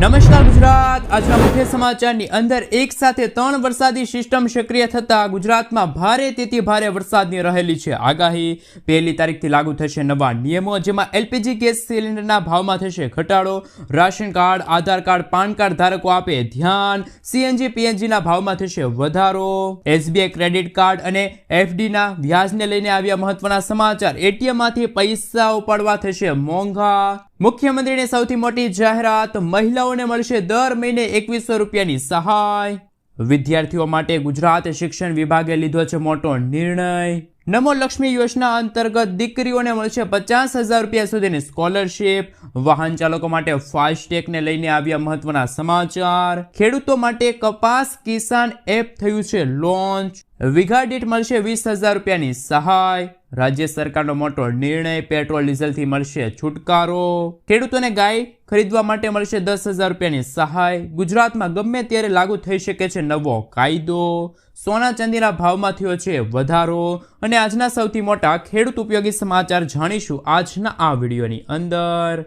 નમસ્કાર ગુજરાત. આજના મુખ્ય સમાચારની અંદર એક સાથે ત્રણ વરસાદી સિસ્ટમ સક્રિય થતા ગુજરાતમાં ભારે તેથી ભારે વરસાદની રહેલી છે. આગાહી પહેલી તારીખથી લાગુ થશે નવા નિયમો, જેમાં એલપીજી ગેસ સિલિન્ડરના ભાવમાં થશે ઘટાડો, ration card, Aadhaar card, PAN card ધારકો આપે ધ્યાન, સીએનજી, પીએનજીના ભાવમાં થશે વધારો. એસબીઆઈ ક્રેડિટ કાર્ડ અને એફડીના વ્યાજને લઈને આવ્યા મહત્વના સમાચાર. એટીએમમાંથી પૈસા ઉપાડવા થશે મોંઘા. મુખ્યમંત્રીની સૌથી મોટી જાહેરાત મહિલાઓને મળશે દર મહિને એકવીસો રૂપિયાની સહાય. વિદ્યાર્થીઓ માટે ગુજરાત શિક્ષણ વિભાગે લીધો છે મોટો નિર્ણય. નમો લક્ષ્મી યોજના અંતર્ગત દીકરીઓને મળશે પચાસ હજાર રૂપિયા સુધીની સ્કોલરશીપ. વાહન ચાલકો માટે ફાસ્ટેગને લઈને આવ્યા મહત્વના સમાચાર. ખેડૂતો માટે કપાસ કિસાન એપ થયું છે લોન્ચ. વીઘા દીઠ મળશે વીસ હજાર રૂપિયાની સહાય. રાજ્ય સરકારનો મોટો નિર્ણય, પેટ્રોલ, ડીઝલથી મળશે છુટકારો. ખેડૂતોને ગાય ખરીદવા માટે મળશે દસ હજાર રૂપિયાની સહાય. ગુજરાતમાં ગમે ત્યારે લાગુ થઈ શકે છે નવો કાયદો. સોના ચાંદીના ભાવમાં થયો છે વધારો. અને આજના સૌથી મોટા ખેડૂત ઉપયોગી સમાચાર જાણીશું આજના આ વિડીયોની અંદર.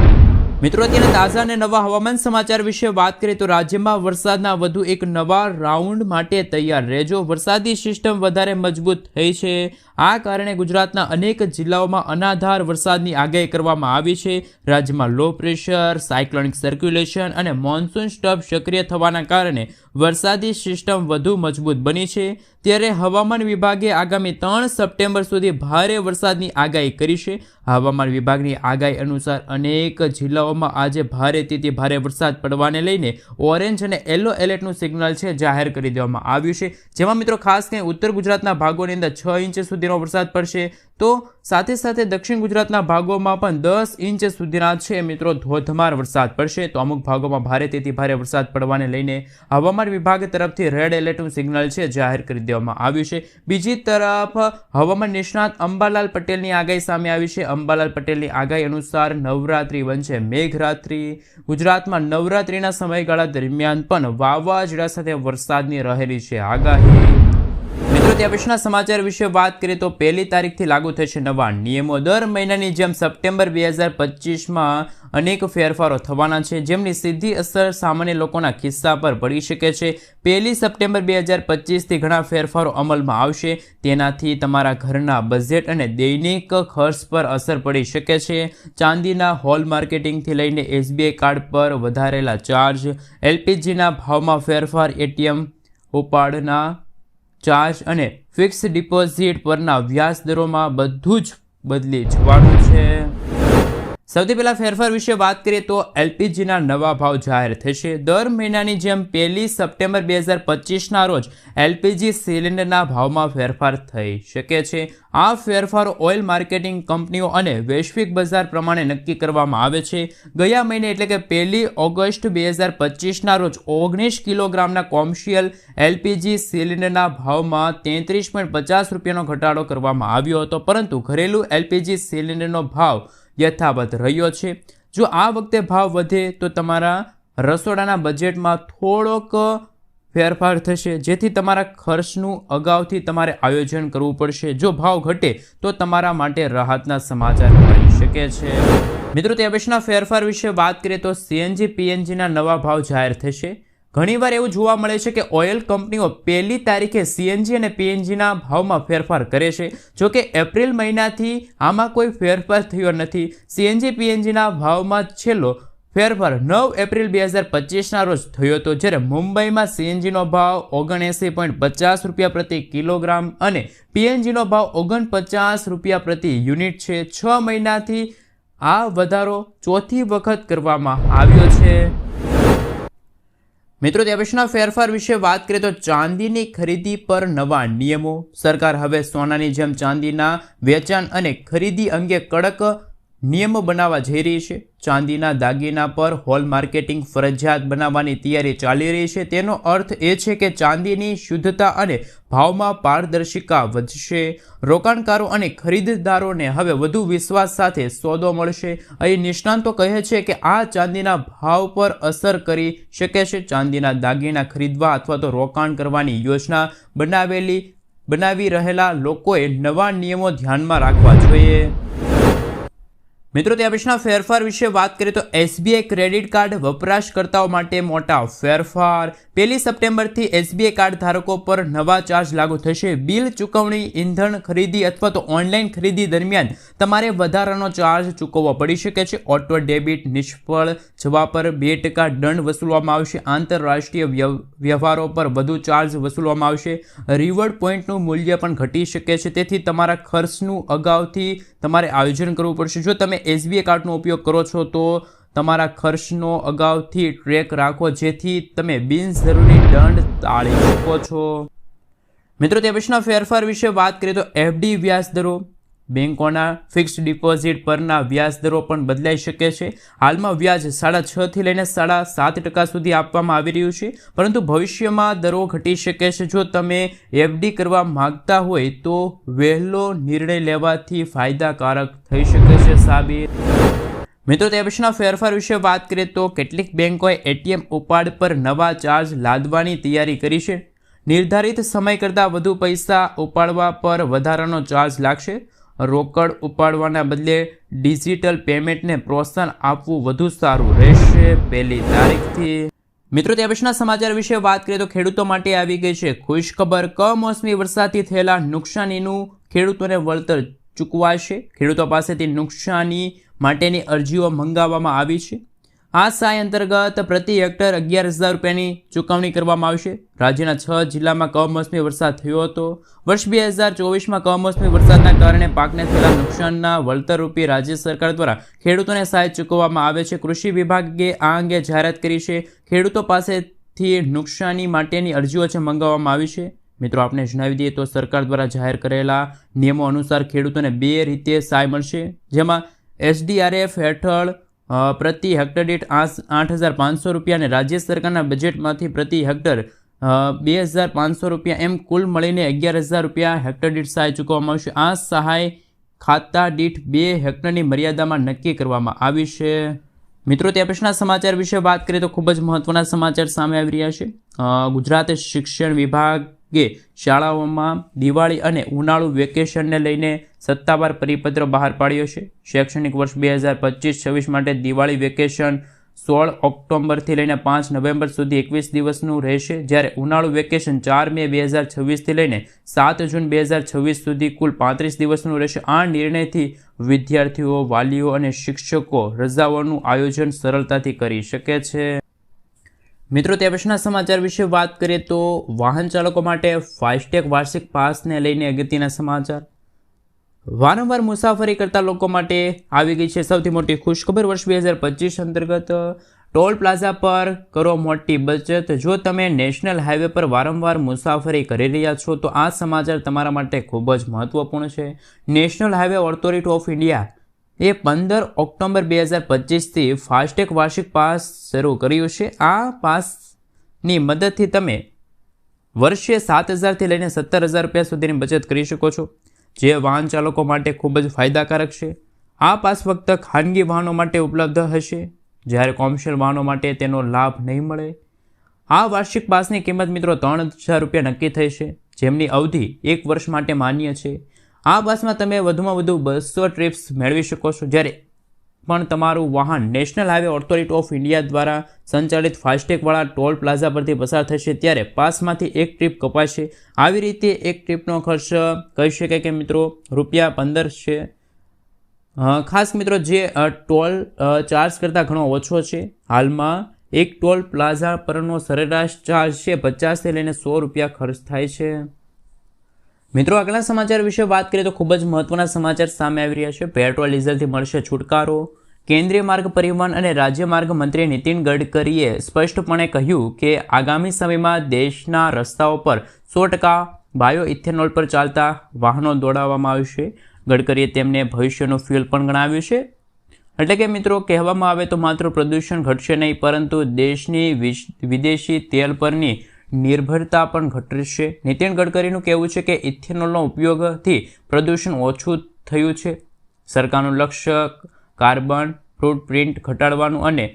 મિત્રો, અત્યારે તાજા અને નવા હવામાન સમાચાર વિશે વાત કરીએ તો રાજ્યમાં વરસાદના વધુ એક નવા રાઉન્ડ માટે તૈયાર રહેજો. વરસાદી સિસ્ટમ વધારે મજબૂત થઈ છે. આ કારણે ગુજરાતના અનેક જિલ્લાઓમાં અનાધાર વરસાદની આગાહી કરવામાં આવી છે. રાજ્યમાં લો પ્રેશર સાયક્લોનિક સર્ક્યુલેશન અને મોન્સૂન સ્ટફ સક્રિય થવાના કારણે વરસાદી સિસ્ટમ વધુ મજબૂત બની છે. ત્યારે હવામાન વિભાગે આગામી ત્રણ સપ્ટેમ્બર સુધી ભારે વરસાદની આગાહી કરી છે. હવામાન વિભાગની આગાહી અનુસાર અનેક જિલ્લાઓમાં આજે ભારેથી ભારે વરસાદ પડવાને લઈને ઓરેન્જ અને યલો એલર્ટનું સિગ્નલ છે જાહેર કરી દેવામાં આવ્યું છે. જેમાં મિત્રો ખાસ કરીને ઉત્તર ગુજરાતના ભાગોની અંદર છ ઇંચ સુધીનો વરસાદ પડશે. તો સાથે સાથે દક્ષિણ ગુજરાતના ભાગોમાં પણ દસ ઇંચ સુધીના છે મિત્રો ધોધમાર વરસાદ પડશે. તો અમુક ભાગોમાં ભારે તેથી ભારે વરસાદ પડવાને લઈને હવામાન વિભાગ તરફથી રેડ એલર્ટનું સિગ્નલ છે, જાહેર કરી દેવામાં આવ્યું છે. બીજી તરફ, હવામાન નિષ્ણાત અંબાલાલ પટેલની આગાહી સામે આવી છે. અંબાલાલ પટેલની આગાહી અનુસાર નવરાત્રી બનશે મેઘરાત્રી. ગુજરાતમાં નવરાત્રીના સમયગાળા દરમિયાન પણ વાવાઝોડા સાથે વરસાદની રહેલી છે. આગાહી મિત્રો સમાચાર વિશે વાત કરીએ તો પહેલી તારીખથી લાગુ થશે નવા નિયમો. દર મહિનાની જેમ સપ્ટેમ્બર બે હજાર પચીસમાં અનેક ફેરફારો થવાના છે, જેમની સીધી અસર સામાન્ય લોકોના ખિસ્સા પર પડી શકે છે. પહેલી સપ્ટેમ્બર બે હજાર પચીસથી ઘણા ફેરફારો અમલમાં આવશે, તેનાથી તમારા ઘરના બજેટ અને દૈનિક ખર્ચ પર અસર પડી શકે છે. ચાંદીના હોલ માર્કેટિંગથી લઈને એસબીઆઈ કાર્ડ પર વધારેલા ચાર્જ, એલપીજીના ભાવમાં ફેરફાર, એટીએમ ઉપાડના ચાર્જ અને ફિક્સ ડિપોઝિટ પરના વ્યાજ દરોમાં બધું જ બદલી જવાનું છે. સૌથી પહેલાં ફેરફાર વિશે વાત કરીએ તો એલપીજીના નવા ભાવ જાહેર થશે. દર મહિનાની જેમ પહેલી સપ્ટેમ્બર બે હજાર પચીસના રોજ એલપીજી સિલિન્ડરના ભાવમાં ફેરફાર થઈ શકે છે. આ ફેરફાર ઓઇલ માર્કેટિંગ કંપનીઓ અને વૈશ્વિક બજાર પ્રમાણે નક્કી કરવામાં આવે છે. ગયા મહિને એટલે કે પહેલી ઓગસ્ટ બે હજાર પચીસના રોજ ઓગણીસ કિલોગ્રામના કોમર્શિયલ એલપીજી સિલિન્ડરના ભાવમાં તેત્રીસ પોઈન્ટ પચાસ રૂપિયાનો ઘટાડો કરવામાં આવ્યો હતો. પરંતુ ઘરેલું એલપીજી સિલિન્ડરનો ભાવ યથાવત રહ્યો છે. જો આ વખતે ભાવ વધે તો તમારા રસોડાના બજેટમાં થોડોક ફેરફાર થશે. જેથી તમારા ખર્ચનું અગાઉથી તમારે આયોજન કરવું પડશે. જો ભાવ ઘટે તો તમારા માટે રાહતના સમાચાર મળી શકે છે. મિત્રો, તે ફેરફાર વિશે વાત કરીએ તો સીએનજી પીએનજીના નવા ભાવ જાહેર થશે. ઘણીવાર એવું જોવા મળે છે કે ઓઇલ કંપનીઓ પહેલી તારીખે સીએનજી અને પીએનજીના ભાવમાં ફેરફાર કરે છે. જો કે એપ્રિલ મહિનાથી આમાં કોઈ ફેરફાર થયો નથી. સીએનજી પીએનજીના ભાવમાં છેલ્લો ફેરફાર નવ એપ્રિલ બે હજાર પચીસના રોજ થયો હતો, જ્યારે મુંબઈમાં સીએનજીનો ભાવ ઓગણએંસી પોઈન્ટ પચાસ રૂપિયા પ્રતિ કિલોગ્રામ અને પીએનજીનો ભાવ ઓગણપચાસ રૂપિયા પ્રતિ યુનિટ છે. છ મહિનાથી આ વધારો ચોથી વખત કરવામાં આવ્યો છે. મિત્રો દેવેશના ફેરફાર વિશે વાત કરીએ તો ચાંદીની ખરીદી પર નવા નિયમો. સરકાર હવે સોનાની જેમ ચાંદીના વેચાણ અને ખરીદી અંગે કડક નિયમો બનાવવા જઈ રહી છે. ચાંદીના દાગીના પર હોલ માર્કેટિંગ ફરજિયાત બનાવવાની તૈયારી ચાલી રહી છે. તેનો અર્થ એ છે કે ચાંદીની શુદ્ધતા અને ભાવમાં પારદર્શિકા વધશે. રોકાણકારો અને ખરીદદારોને હવે વધુ વિશ્વાસ સાથે સોદો મળશે. અહીં નિષ્ણાંતો કહે છે કે આ ચાંદીના ભાવ પર અસર કરી શકે છે. ચાંદીના દાગીના ખરીદવા અથવા તો રોકાણ કરવાની યોજના બનાવેલી, બનાવી રહેલા લોકોએ નવા નિયમો ધ્યાનમાં રાખવા જોઈએ. મિત્રો ત્યાં પછીના ફેરફાર વિશે વાત કરીએ તો એસબીઆઈ ક્રેડિટ કાર્ડ વપરાશકર્તાઓ માટે મોટા ફેરફાર. પહેલી સપ્ટેમ્બરથી એસબીઆઈ કાર્ડ ધારકો પર નવા ચાર્જ લાગુ થશે. બિલ ચૂકવણી, ઇંધણ ખરીદી અથવા તો ઓનલાઈન ખરીદી દરમિયાન તમારે વધારાનો ચાર્જ ચૂકવવો પડી શકે છે. ઓટો ડેબિટ, નિષ્ફળ જવા પર બે ટકા દંડ વસૂલવામાં આવશે. આંતરરાષ્ટ્રીય વ્યવ- વ્યવહારો પર વધુ ચાર્જ વસૂલવામાં આવશે. રિવર્ડ પોઈન્ટનું મૂલ્ય પણ ઘટી શકે છે. તેથી તમારા ખર્ચનું અગાઉથી તમારે આયોજન કરવું પડશે. જો તમે એસબીઆઈ કાર્ડનો ઉપયોગ કરો છો, તો તમારા ખર્ચનો અગાઉથી ટ્રેક રાખો, જેથી તમે બિનજરૂરી દંડ ટાળી શકો છો. મિત્રો, તે પછીના ફેરફાર વિશે વાત કરીએ તો એફડી વ્યાજ દરો બેંકોના ફિક્સ્ડ ડિપોઝિટ પરના વ્યાજ દરો પણ બદલાઈ શકે છે. હાલમાં વ્યાજ સાડા છથી લઈને સાડા સાત ટકા સુધી આપવામાં આવી રહ્યું છે. પરંતુ ભવિષ્યમાં દરો ઘટી શકે છે. જો તમે એફડી કરવા માગતા હોય તો વહેલો નિર્ણય લેવાથી ફાયદાકારક થઈ શકે છે, સાબિત. મિત્રો, તે પછીના ફેરફાર વિશે વાત કરીએ તો કેટલીક બેન્કોએ એટીએમ ઉપાડ પર નવા ચાર્જ લાદવાની તૈયારી કરી છે. નિર્ધારિત સમય કરતાં વધુ પૈસા ઉપાડવા પર વધારાનો ચાર્જ લાગશે. રોકડ ઉપાડવાના બદલે ડિજિટલ પેમેન્ટને પ્રોત્સાહન આપવું વધુ સારું રહેશે પહેલી તારીખથી. મિત્રો, તે પછીના સમાચાર વિશે વાત કરીએ તો ખેડૂતો માટે આવી ગઈ છે ખુશ ખબર કમોસમી વરસાદથી થયેલા નુકસાનીનું ખેડૂતોને વળતર ચૂકવાશે. ખેડૂતો પાસેથી નુકસાની માટેની અરજીઓ મંગાવવામાં આવી છે. આ સહાય અંતર્ગત પ્રતિ હેક્ટર અગિયાર હજાર રૂપિયાની ચૂકવણી કરવામાં આવશે રાજ્યના છ જિલ્લામાં કમોસમી વરસાદ થયો હતો. વર્ષ બે હજાર ચોવીસમાં કમોસમી વરસાદના કારણે પાકને થયેલા નુકસાનના વળતર રૂપી રાજ્ય સરકાર દ્વારા ખેડૂતોને સહાય ચૂકવવામાં આવે છે. કૃષિ વિભાગે આ અંગે જાહેરાત કરી છે. ખેડૂતો પાસેથી નુકસાની માટેની અરજીઓ છે મંગાવવામાં આવી છે. મિત્રો આપણે જણાવી દઈએ તો સરકાર દ્વારા જાહેર કરેલા નિયમો અનુસાર ખેડૂતોને બે રીતે સહાય મળશે. જેમાં એસડીઆરએફ હેઠળ પ્રતિ હેક્ટર દીઠ આઠ હજાર પાંચસો રૂપિયા અને રાજ્ય સરકારના બજેટમાંથી પ્રતિ હેક્ટર બે હજાર પાંચસો રૂપિયા એમ કુલ મળીને અગિયાર હજાર રૂપિયા હેક્ટર દીઠ સહાય ચૂકવવામાં આવશે. આ સહાય ખાતા દીઠ બે હેક્ટરની મર્યાદામાં નક્કી કરવામાં આવી છે. મિત્રો ત્યાં પછીના સમાચાર વિશે વાત કરીએ તો ખૂબ જ મહત્વના સમાચાર સામે આવી રહ્યા છે. ગુજરાત શિક્ષણ વિભાગે શાળાઓમાં દિવાળી અને ઉનાળુ વેકેશનને લઈને સત્તાવાર પરિપત્ર બહાર પાડ્યો છે. શૈક્ષણિક વર્ષ બે હજાર પચીસ છવ્વીસ માટે દિવાળી વેકેશન સોળ ઓક્ટોબરથી લઈને પાંચ નવેમ્બર સુધી એકવીસ દિવસનું રહેશે. જ્યારે ઉનાળુ વેકેશન ચાર મે બે હજાર છવ્વીસથી લઈને સાત જૂન બે હજાર છવ્વીસ સુધી કુલ પાંત્રીસ દિવસનું રહેશે. આ નિર્ણયથી વિદ્યાર્થીઓ, વાલીઓ અને શિક્ષકો રજાઓનું આયોજન સરળતાથી કરી શકે છે. મિત્રો, તે પછીના સમાચાર વિશે વાત કરીએ તો વાહન ચાલકો માટે ફાસ્ટેગ વાર્ષિક પાસને લઈને અગત્યના સમાચાર. વારંવાર મુસાફરી કરતા લોકો માટે આવી ગઈ છે સૌથી મોટી ખુશખબર વર્ષ બે હજાર પચીસ અંતર્ગત. ટોલ પ્લાઝા પર કરો મોટી બચત. જો તમે નેશનલ હાઈવે પર વારંવાર મુસાફરી કરી રહ્યા છો, તો આ સમાચાર તમારા માટે ખૂબ જ મહત્વપૂર્ણ છે. National Highway Authority of India એ પંદર ઓક્ટોબર બે હજાર પચીસથી ફાસ્ટેગ વાર્ષિક પાસ શરૂ કર્યું છે. આ પાસની મદદથી તમે વર્ષે સાત હજારથી લઈને સત્તર હજાર રૂપિયા સુધીની બચત કરી શકો છો, જે વાહન ચાલકો માટે ખૂબ જ ફાયદાકારક છે. આ પાસ ફક્ત ખાનગી વાહનો માટે ઉપલબ્ધ હશે, જ્યારે કોમર્શિયલ વાહનો માટે તેનો લાભ નહીં મળે. આ વાર્ષિક પાસની કિંમત મિત્રો ત્રણ હજાર રૂપિયા નક્કી થઈ છે, જેમની અવધિ એક વર્ષ માટે માન્ય છે. આ પાસમાં તમે વધુમાં વધુ બસો ટ્રીપ્સ મેળવી શકો છો. જ્યારે પણ તમારું વાહન National Highway Authority of India દ્વારા સંચાલિત ફાસ્ટેગવાળા ટોલ પ્લાઝા પરથી પસાર થશે, ત્યારે પાસમાંથી એક ટ્રીપ કપાશે. આવી રીતે એક ટ્રીપનો ખર્ચ કહી શકાય કે મિત્રો, રૂપિયા પંદર છે. ખાસ મિત્રો, જે ટોલ ચાર્જ કરતાં ઘણો ઓછો છે. હાલમાં એક ટોલ પ્લાઝા પરનો સરેરાશ ચાર્જ છે પચાસથી લઈને સો રૂપિયા ખર્ચ થાય છે. મિત્રો આગલા સમાચાર વિશે વાત કરીએ તો ખૂબ જ મહત્વના સમાચાર સામે આવી રહ્યા છે. પેટ્રોલ, ડીઝલથી મળશે છુટકારો. કેન્દ્રીય માર્ગ પરિવહન અને રાજ્ય માર્ગ મંત્રી નીતિન ગડકરીએ સ્પષ્ટપણે કહ્યું કે આગામી સમયમાં દેશના રસ્તાઓ પર સો ટકા બાયો ઇથેનોલ પર ચાલતા વાહનો દોડાવવામાં આવશે. ગડકરીએ તેમને ભવિષ્યનું ફ્યુલ પણ ગણાવ્યું છે. એટલે કે મિત્રો, કહેવામાં આવે તો માત્ર પ્રદૂષણ ઘટશે નહીં, પરંતુ દેશની વિદેશી તેલ પરની નિર્ભરતા પણ ઘટશે. નીતિન ગડકરીનું કહેવું છે કે ઇથેનોલનો ઉપયોગથી પ્રદૂષણ ઓછું થયું છે. સરકારનું લક્ષ્ય કાર્બન ફૂટપ્રિન્ટ ઘટાડવાનું અને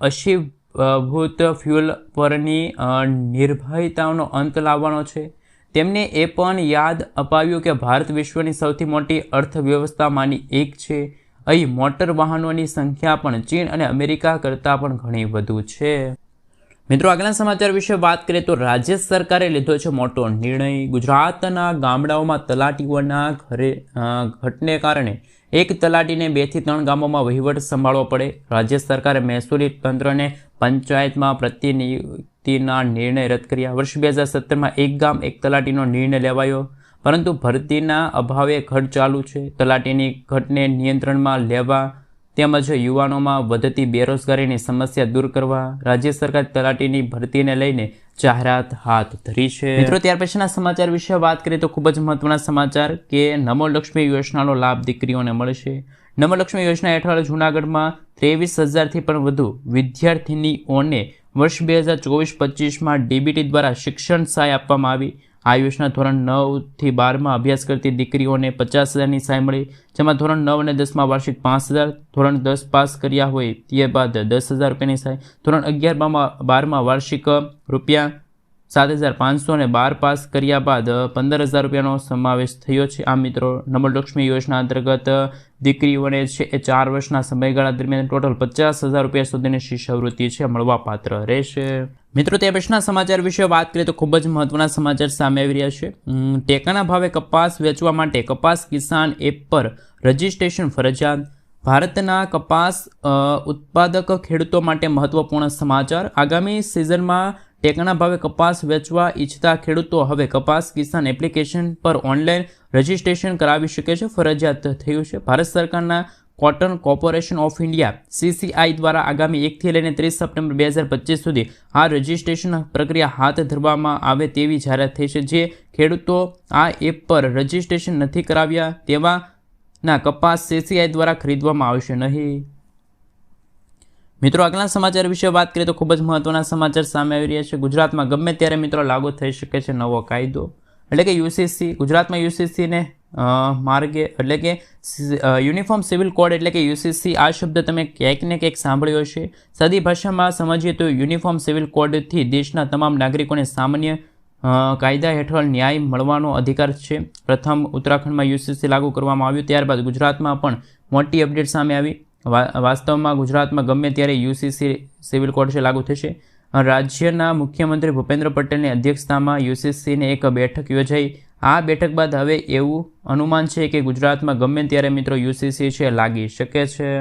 અશીભૂત ફ્યુલ પરની નિર્ભયતાનો અંત લાવવાનો છે. તેમને એ પણ યાદ અપાવ્યું કે ભારત વિશ્વની સૌથી મોટી અર્થવ્યવસ્થામાંની એક છે. અહીં મોટર વાહનોની સંખ્યા પણ ચીન અને અમેરિકા કરતાં પણ ઘણી વધુ છે. મિત્રો આગલા સમાચાર વિશે વાત કરીએ તો રાજ્ય સરકારે લીધો છે મોટો નિર્ણય. ગુજરાતના ગામડાઓમાં તલાટીઓના ઘરે ઘટને કારણે એક તલાટીને બેથી ત્રણ ગામોમાં વહીવટ સંભાળવો પડે. રાજ્ય સરકારે મહેસૂલી તંત્રને પંચાયતમાં પ્રતિનિયુક્તિના નિર્ણય રદ કર્યા. વર્ષ બે હજાર સત્તરમાં એક ગામ, એક તલાટીનો નિર્ણય લેવાયો. પરંતુ ભરતીના અભાવે ઘટ ચાલુ છે. તલાટીની ઘટને નિયંત્રણમાં લેવા તેમજ યુવાનોમાં વધતી બેરોજગારીની સમસ્યા દૂર કરવા રાજ્ય સરકાર તલાટીની ભરતીને લઈને જાહેરાત હાથ ધરી છે. મિત્રો, ત્યાર પછીના સમાચાર વિશે વાત કરીએ તો ખૂબ જ મહત્વના સમાચાર કે નમો લક્ષ્મી યોજનાનો લાભ દીકરીઓને મળશે. નમો લક્ષ્મી યોજના હેઠળ જૂનાગઢમાં ત્રેવીસ હજારથી પણ વધુ વિદ્યાર્થીનીઓને વર્ષ બે હજાર ચોવીસ પચીસમાં ડીબીટી દ્વારા શિક્ષણ સહાય આપવામાં આવી. આ ધોરણ નવથી બારમાં અભ્યાસ કરતી દીકરીઓને પચાસ હજારની સહાય મળી, જેમાં ધોરણ નવ અને દસમાં વાર્ષિક પાંચ હજાર, ધોરણ દસ પાસ કર્યા હોય તે બાદ દસ હજાર રૂપિયાની સહાય ધોરણ અગિયાર બારમાં બારમાં વાર્ષિક રૂપિયા સાત હજાર પાંચસો અને બાર પાસ કર્યા બાદ પંદર હજાર રૂપિયાનો સમાવેશ થયો છે. આ મિત્રો, નમલક્ષ્મી યોજના અંતર્ગત દીકરીઓને છે એ ચાર વર્ષના સમયગાળા દરમિયાન ટોટલ પચાસ હજાર રૂપિયા સુધીની શિષ્યવૃત્તિ છે, મળવાપાત્ર રહેશે. મિત્રો, તે પછીના સમાચાર વિશે વાત કરીએ તો ખૂબ જ મહત્વના સમાચાર સામે આવી રહ્યા છે. ટેકાના ભાવે કપાસ વેચવા માટે કપાસ કિસાન એપ પર રજિસ્ટ્રેશન ફરજિયાત. ભારતના કપાસ ઉત્પાદક ખેડૂતો માટે મહત્વપૂર્ણ સમાચાર. આગામી સિઝનમાં ટેકાના ભાવે કપાસ વેચવા ઈચ્છતા ખેડૂતો હવે કપાસ કિસાન એપ્લિકેશન પર ઓનલાઈન રજિસ્ટ્રેશન કરાવી શકે છે. ફરજિયાત થયું છે. ભારત સરકારના cotton corporation of India, CCI દ્વારા આગામી એકથી લઈને ત્રીસ સપ્ટેમ્બર બે હજાર પચીસ સુધી આ રજિસ્ટ્રેશન પ્રક્રિયા હાથ ધરવામાં આવે તેવી જાહેરાત થઈ છે. જે ખેડૂતો આ એપ પર રજિસ્ટ્રેશન નથી કરાવ્યા તેવાના કપાસ સીસીઆઈ દ્વારા ખરીદવામાં આવશે નહીં. મિત્રો આગલા સમાચાર વિશે વાત કરીએ તો ખૂબ જ મહત્વના સમાચાર સામે આવી રહ્યા છે. ગુજરાતમાં ગમે ત્યારે મિત્રો લાગુ થઈ શકે છે નવો કાયદો. એટલે કે યુસીસી ગુજરાતમાં યુસીસીને માર્ગે, એટલે કે યુનિફોર્મ સિવિલ કોડ એટલે કે યુસીસી આ શબ્દ તમે ક્યાંક ને ક્યાંક સાંભળ્યો છે સદી ભાષામાં સમજીએ તો યુનિફોર્મ સિવિલ કોડથી દેશના તમામ નાગરિકોને સામાન્ય કાયદા હેઠળ ન્યાય મળવાનો અધિકાર છે. પ્રથમ ઉત્તરાખંડમાં યુસીસી લાગુ કરવામાં આવ્યું. ત્યારબાદ ગુજરાતમાં પણ મોટી અપડેટ સામે આવી. વાસ્તવમાં ગુજરાતમાં ગમે ત્યારે યુસીસી સિવિલ કોડ છે લાગુ થશે. રાજ્યના મુખ્યમંત્રી ભૂપેન્દ્ર પટેલની અધ્યક્ષતામાં યુસીસીની એક બેઠક યોજાઈ. આ બેઠક બાદ હવે એવું અનુમાન છે કે ગુજરાતમાં ગમે ત્યારે મિત્રો યુસીસી છે લાગી શકે છે.